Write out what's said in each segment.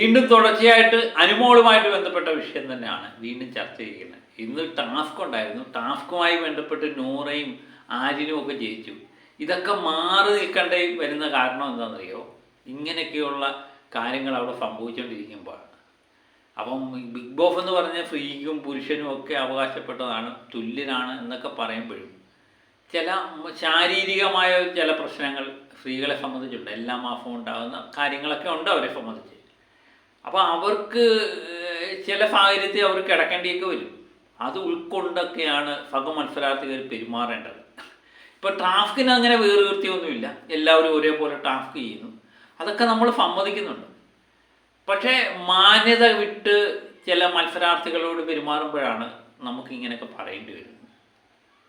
വീണ്ടും തുടർച്ചയായിട്ട് അനുമോളുമായിട്ട് ബന്ധപ്പെട്ട വിഷയം തന്നെയാണ് വീണ്ടും ചർച്ച ചെയ്യുന്നത്. ഇന്ന് ടാസ്ക് ഉണ്ടായിരുന്നു. ടാസ്കുമായി ബന്ധപ്പെട്ട് നൂറയും ആര്യനും ഒക്കെ ജയിച്ചു. ഇതൊക്കെ മാറി നിൽക്കേണ്ട വരുന്ന കാരണം എന്താണെന്നറിയോ? ഇങ്ങനെയൊക്കെയുള്ള കാര്യങ്ങൾ അവിടെ സംഭവിച്ചുകൊണ്ടിരിക്കുമ്പോഴാണ്. അപ്പം ബിഗ് ബോസ് എന്ന് പറഞ്ഞ സ്ത്രീക്കും പുരുഷനും ഒക്കെ അവകാശപ്പെട്ടതാണ് തുല്യനാണ് എന്നൊക്കെ പറയുമ്പോഴും ചില ശാരീരികമായ ചില പ്രശ്നങ്ങൾ സ്ത്രീകളെ സംബന്ധിച്ചുണ്ട്. എല്ലാ മാസവും ഉണ്ടാകുന്ന കാര്യങ്ങളൊക്കെ ഉണ്ട് അവരെ സംബന്ധിച്ച്. അപ്പോൾ അവർക്ക് ചില സാഹചര്യത്തിൽ അവർ കിടക്കേണ്ടിയൊക്കെ വരും. അത് ഉൾക്കൊണ്ടൊക്കെയാണ് സഹ മത്സരാർത്ഥികൾ പെരുമാറേണ്ടത്. ഇപ്പോൾ ടാസ്കിന് അങ്ങനെ വേറുകൃത്യമൊന്നുമില്ല എല്ലാവരും ഒരേപോലെ ടാസ്ക് ചെയ്യുന്നു. അതൊക്കെ നമ്മൾ സമ്മതിക്കുന്നുണ്ട്. പക്ഷേ മാന്യത വിട്ട് ചില മത്സരാർത്ഥികളോട് പെരുമാറുമ്പോഴാണ് നമുക്ക് ഇങ്ങനെയൊക്കെ പറയേണ്ടി വരുന്നത്.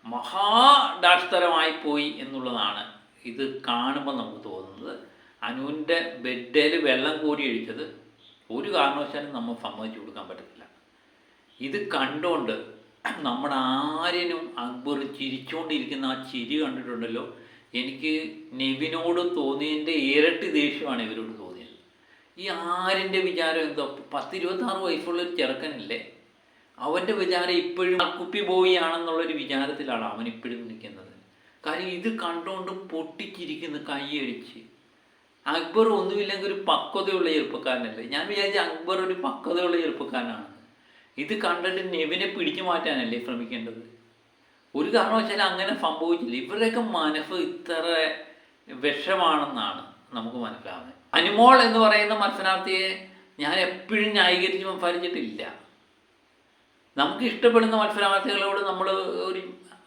മഹാഡാഷ്തരമായി പോയി എന്നുള്ളതാണ് ഇത് കാണുമ്പോൾ നമുക്ക് തോന്നുന്നത്. അനുവിന്റെ ബെഡിൽ വെള്ളം കോരി ഒഴിച്ചത് ഒരു കാരണവശാലും നമ്മൾ സമ്മതിച്ചു കൊടുക്കാൻ പറ്റത്തില്ല. ഇത് കണ്ടുകൊണ്ട് നമ്മുടെ ആര്യനും അക്ബർ ചിരിച്ചുകൊണ്ടിരിക്കുന്ന ആ ചിരി കണ്ടിട്ടുണ്ടല്ലോ? എനിക്ക് നെവിനോട് തോന്നിയതിന്റെ ഇരട്ടി ദേഷ്യമാണ് ഇവരോട് തോന്നിയത്. ഈ ആര്യന്റെ വിചാരം എന്തോ പത്തിരുപത്താറ് വയസ്സുള്ള ഒരു ചെറുക്കനല്ലേ? അവന്റെ വിചാരം ഇപ്പോഴും കുപ്പി ബോയി ആണെന്നുള്ളൊരു വിചാരത്തിലാണ് അവൻ ഇപ്പോഴും നിൽക്കുന്നത്. കാര്യം ഇത് കണ്ടുകൊണ്ട് പൊട്ടിച്ചിരിക്കുന്നു കൈയടിച്ച്. അക്ബർ ഒന്നുമില്ലെങ്കിൽ ഒരു പക്വതയുള്ള ചെറുപ്പക്കാരനല്ലേ? ഞാൻ വിചാരിച്ച അക്ബർ ഒരു പക്വതയുള്ള ചെറുപ്പക്കാരനാണ്. ഇത് കണ്ടിട്ട് നെവിനെ പിടിച്ചു മാറ്റാനല്ലേ ശ്രമിക്കേണ്ടത്? ഒരു കാരണവശാലും അങ്ങനെ സംഭവിച്ചില്ല. ഇവരുടെയൊക്കെ മനസ്സ് ഇത്ര വിഷമാണെന്നാണ് നമുക്ക് മനസ്സിലാവുന്നത്. അനുമോൾ എന്ന് പറയുന്ന മത്സരാർത്ഥിയെ ഞാൻ എപ്പോഴും ന്യായീകരിച്ച് സംസാരിച്ചിട്ടില്ല. നമുക്ക് ഇഷ്ടപ്പെടുന്ന മത്സരാർത്ഥികളോട് നമ്മൾ ഒരു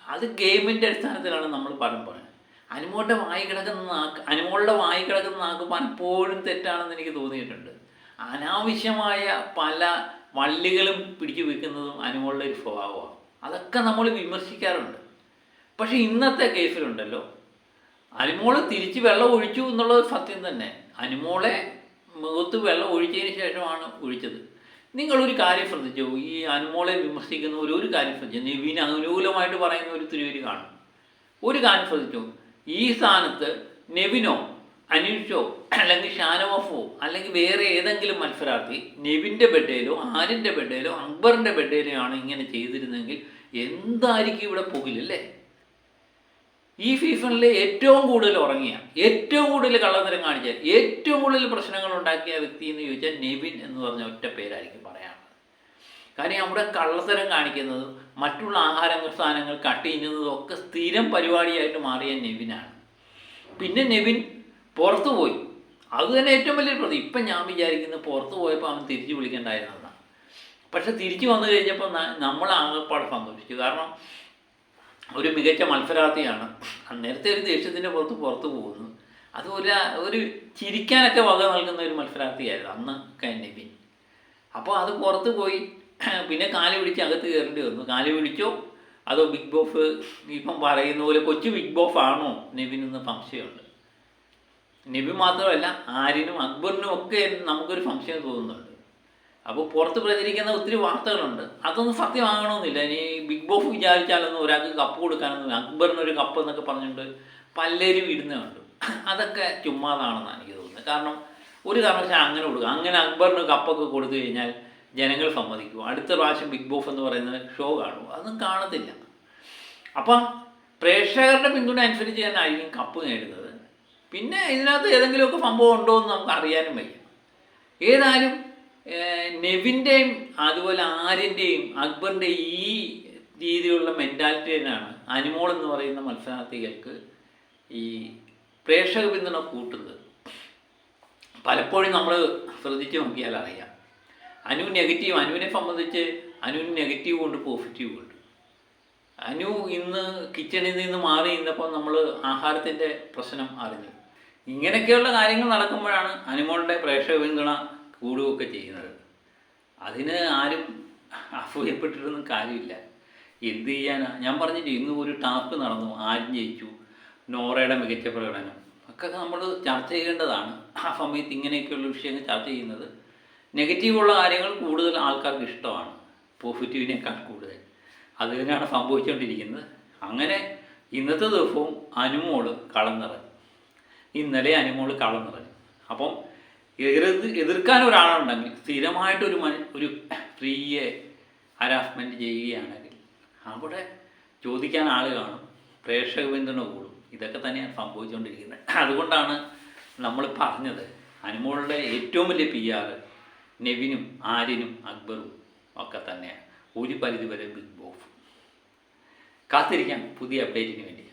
അത് ഗെയിമിന്റെ അടിസ്ഥാനത്തിലാണ് നമ്മൾ പലം പറയുന്നത് അനുമോളുടെ വായി കിടക്കുന്ന നാക്ക് അനുമോളുടെ വായി കിടക്കുന്ന നാക്ക് പലപ്പോഴും തെറ്റാണെന്ന് എനിക്ക് തോന്നിയിട്ടുണ്ട്. അനാവശ്യമായ പല വള്ളികളും പിടിച്ചു വെക്കുന്നതും അനുമോളുടെ ഒരു സ്വഭാവമാണ്. അതൊക്കെ നമ്മൾ വിമർശിക്കാറുണ്ട്. പക്ഷേ ഇന്നത്തെ കേസിലുണ്ടല്ലോ. അനുമോൾ തിരിച്ച് വെള്ളം ഒഴിച്ചു എന്നുള്ളത് സത്യം തന്നെ. അനുമോളെ മുഖത്ത് വെള്ളം ഒഴിച്ചതിന് ശേഷമാണ് ഒഴിച്ചത്. നിങ്ങളൊരു കാര്യം ശ്രദ്ധിച്ചോ? ഈ അനുമോളെ വിമർശിക്കുന്ന ഒരു ഒരു കാര്യം ശ്രദ്ധിച്ചു? നിവിന് അനുകൂലമായിട്ട് പറയുന്ന ഒരു തിരുവരി കാണും. ഒരു കാര്യം ശ്രദ്ധിച്ചോ? ഈ സ്ഥാനത്ത് നെവിനോ അനീഷോ അല്ലെങ്കിൽ ഷാനോഫോ അല്ലെങ്കിൽ വേറെ ഏതെങ്കിലും മത്സരാർത്ഥി നെവിന്റെ ബെഡേലോ ആരിന്റെ ബെഡേലോ അക്ബറിന്റെ ബെഡേലോ ആണ് ഇങ്ങനെ ചെയ്തിരുന്നെങ്കിൽ എന്തായിരിക്കും ഇവിടെ പോകില്ലല്ലേ ഈ സീസണിൽ ഏറ്റവും കൂടുതൽ ഉറങ്ങിയ ഏറ്റവും കൂടുതൽ കള്ളത്തരം കാണിച്ച ഏറ്റവും കൂടുതൽ പ്രശ്നങ്ങൾ ഉണ്ടാക്കിയ വ്യക്തി എന്ന് ചോദിച്ചാൽ നെവിൻ എന്ന് പറഞ്ഞ ഒറ്റ പേരായിരിക്കും പറയാനുള്ളത്. കാര്യം അവിടെ കള്ളത്തരം കാണിക്കുന്നതും മറ്റുള്ള ആഹാര സാധനങ്ങൾ കട്ട് ചെയ്യുന്നതും ഒക്കെ സ്ഥിരം പരിപാടിയായിട്ട് മാറിയ നെവിനാണ്. പിന്നെ നെവിൻ പുറത്തു പോയി. അത് തന്നെ ഏറ്റവും വലിയ പ്രതി. ഇപ്പം ഞാൻ വിചാരിക്കുന്നത് പുറത്തു പോയപ്പോൾ അവൻ തിരിച്ചു വിളിക്കേണ്ടായിരുന്നതാണ് പക്ഷെ തിരിച്ചു വന്നു കഴിഞ്ഞപ്പോൾ നമ്മൾ ആകെപ്പാടെ സന്തോഷിച്ചു. കാരണം ഒരു മികച്ച മത്സരാർത്ഥിയാണ്. നേരത്തെ ഒരു ദേഷ്യത്തിന്റെ പുറത്ത് പുറത്തു പോകുന്നു. അത് ഒരു ഒരു ചിരിക്കാനൊക്കെ വക നൽകുന്ന ഒരു മത്സരാർത്ഥിയായിരുന്നു അന്ന് നെവിൻ. അപ്പോൾ അത് പുറത്ത് പോയി. പിന്നെ കാൽ പിടിച്ച് അകത്ത് കയറേണ്ടി വന്നു. കാൽ പിടിച്ചോ? അതോ ബിഗ് ബോഫ് ഇപ്പം പറയുന്ന പോലെ കൊച്ചു ബിഗ് ബോഫ് ആണോ? നെവിൻ എന്ന് സംശയമുണ്ട്. നെബിൻ മാത്രമല്ല ആരിനും അക്ബറിനും ഒക്കെ നമുക്കൊരു സംശയം തോന്നുന്നുണ്ട്. അപ്പോൾ പുറത്ത് പ്രചരിക്കുന്ന ഒത്തിരി വാർത്തകളുണ്ട്. അതൊന്നും സത്യമാകണമെന്നില്ല. ഇനി ബിഗ് ബോഫ് വിചാരിച്ചാലൊന്നും ഒരാൾക്ക് കപ്പ് കൊടുക്കാനൊന്നും അക്ബറിനൊരു കപ്പ് എന്നൊക്കെ പറഞ്ഞുകൊണ്ട് പലരും ഇടുന്നുണ്ട് അതൊക്കെ ചുമ്മാതാണെന്നാണ് എനിക്ക് തോന്നുന്നത്. കാരണം ഒരു കാരണവശാൽ അങ്ങനെ കൊടുക്കുക അങ്ങനെ അക്ബറിന് കപ്പൊക്കെ കൊടുത്തു കഴിഞ്ഞാൽ ജനങ്ങൾ സമ്മതിക്കും. അടുത്ത പ്രാവശ്യം ബിഗ് ബോസ് എന്ന് പറയുന്ന ഷോ കാണും. അതൊന്നും കാണത്തില്ല. അപ്പം പ്രേക്ഷകരുടെ പിന്തുണ അനുസരിച്ച് തന്നെ ആയിരിക്കും കപ്പ് നേടുന്നത്. പിന്നെ ഇതിനകത്ത് ഏതെങ്കിലുമൊക്കെ സംഭവം ഉണ്ടോ എന്ന് നമുക്ക് അറിയാനും വയ്യ. ഏതായാലും നെവിന്റെയും അതുപോലെ ആര്യന്റെയും അക്ബറിന്റെ ഈ രീതിയിലുള്ള മെന്റാലിറ്റി തന്നെയാണ് അനിമോൾ എന്ന് പറയുന്ന മത്സരാർത്ഥികൾക്ക് ഈ പ്രേക്ഷക പിന്തുണ കൂട്ടുന്നത്. പലപ്പോഴും നമ്മൾ ശ്രദ്ധിച്ച് നോക്കിയാൽ അറിയാം അനു നെഗറ്റീവ് അനുവിനെ സംബന്ധിച്ച് അനു നെഗറ്റീവ് ഉണ്ട് പോസിറ്റീവ് ഉണ്ട് അനു ഇന്ന് കിച്ചണിൽ നിന്ന് മാറി ഇന്നപ്പോൾ നമ്മൾ ആഹാരത്തിന്റെ പ്രശ്നം അറിഞ്ഞു. ഇങ്ങനെയൊക്കെയുള്ള കാര്യങ്ങൾ നടക്കുമ്പോഴാണ് അനുമോളുടെ പ്രേക്ഷക പിന്തുണ കൂടുകയൊക്കെ ചെയ്യുന്നത്. അതിന് ആരും അസൂയപ്പെട്ടിട്ടൊന്നും കാര്യമില്ല. എന്ത് ചെയ്യാനാ? ഞാൻ പറഞ്ഞിട്ട് ഇന്ന് ഒരു ടാസ്ക് നടന്നു ആരും ജയിച്ചു. നോറയുടെ മികച്ച പ്രകടനം. ഒക്കെ നമ്മൾ ചർച്ച ചെയ്യേണ്ടതാണ്. ആ സമയത്ത് ഇങ്ങനെയൊക്കെയുള്ള വിഷയങ്ങൾ ചർച്ച ചെയ്യുന്നത് നെഗറ്റീവുള്ള കാര്യങ്ങൾ കൂടുതൽ ആൾക്കാർക്ക് ഇഷ്ടമാണ്. പോസിറ്റീവിനേക്കാൾ കൂടുതൽ. അത് തന്നെയാണ് സംഭവിച്ചുകൊണ്ടിരിക്കുന്നത് അങ്ങനെ ഇന്നത്തെ ദിവസവും അനുമോൾ കളം നിറഞ്ഞു. ഇന്നലെ അനുമോൾ കളം നിറഞ്ഞു. അപ്പം എതിർത്ത് എതിർക്കാൻ ഒരാളുണ്ടെങ്കിൽ സ്ഥിരമായിട്ടൊരു മനു ഒരു സ്ത്രീയെ ഹരാസ്മെന്റ് ചെയ്യുകയാണെങ്കിൽ അവിടെ ചോദിക്കാൻ ആൾ കാണും. പ്രേക്ഷക പിന്തുണ കൂടും. ഇതൊക്കെ തന്നെയാണ് സംഭവിച്ചുകൊണ്ടിരിക്കുന്നത് അതുകൊണ്ടാണ് നമ്മൾ പറഞ്ഞത് അനുമോളുടെ ഏറ്റവും വലിയ പി നെവിനും ആര്യനും അക്ബറും ഒക്കെ തന്നെയാണ്. ഒരു പരിധിവരെ ബിഗ് ബോസ്. കാത്തിരിക്കാം പുതിയ അപ്ഡേറ്റിന് വേണ്ടി.